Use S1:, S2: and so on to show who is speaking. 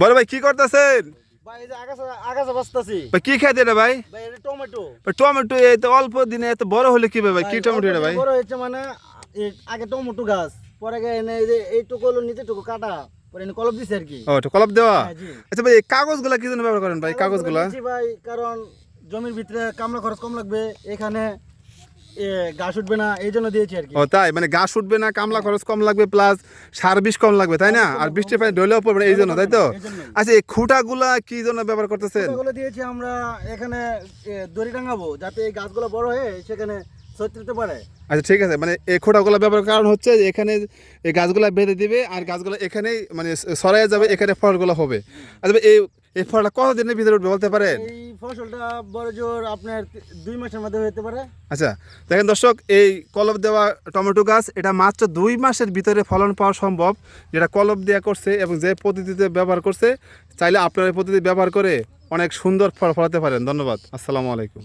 S1: বড় ভাই কি করতেছেন?
S2: ভাই যে আগাছা আগাছা বাঁচতাছি।
S1: কি খাইতে এটা ভাই
S2: টমেটো
S1: টমেটো এত অল্প দিনে এত বড় হলে কি ভাই কি টমেটো এটা ভাই?
S2: বড় হয়েছে মানে আগে টমেটো গাছ পরে এনে এই যে এইটুকু হলো নিচেটুকু কাটা পরে এনে কলপ দিছে আর কি।
S1: ও কলপ দেওয়া?
S2: হ্যাঁ,
S1: আচ্ছা ভাই কাগজগুলা কি জন্য ব্যবহার করেন ভাই কাগজগুলা?
S2: দিচ্ছি ভাই কারণ জমির ভিতরে কামলা খরচ কম লাগবে এখানে গাছ উঠবে না এই জন্য দিয়েছি আর কি।
S1: ও তাই? মানে গাছ উঠবে না কামলা খরচ কম লাগবে প্লাস সার বিষ কম লাগবে তাই না? আর বৃষ্টি পানি ডলেও পড়বে এই জন্য তাই তো? আচ্ছা এই খুঁটাগুলা কি জন্য ব্যবহার করতেছেন?
S2: এগুলো দিয়েছি আমরা এখানে দড়ি টাঙাবো যাতে এই গাছগুলো বড় হয়ে সেখানে ছত্রিতে পারে।
S1: আচ্ছা ঠিক আছে মানে এই খোঁটাগুলো ব্যবহার কারণ হচ্ছে এখানে এই গাছগুলো বেঁধে দিবে আর গাছগুলো এখানেই মানে সরাই যাবে এখানে ফলগুলো হবে। আচ্ছা এই এই ফলটা কতদিনের ভিতরে উঠবে বলতে পারেন?
S2: এই ফসলটা বড় জোর আপনার দুই মাসের মধ্যে হতে পারে।
S1: আচ্ছা দেখেন দর্শক এই কলব দেওয়া টমেটো গাছ এটা মাত্র দুই মাসের ভিতরে ফলন পাওয়া সম্ভব। যেটা কলব দেওয়া করছে এবং যে পদ্ধতিতে ব্যবহার করছে চাইলে আপনার এই পদ্ধতি ব্যবহার করে অনেক সুন্দর ফল ফলাতে পারেন। ধন্যবাদ। আসসালামু আলাইকুম।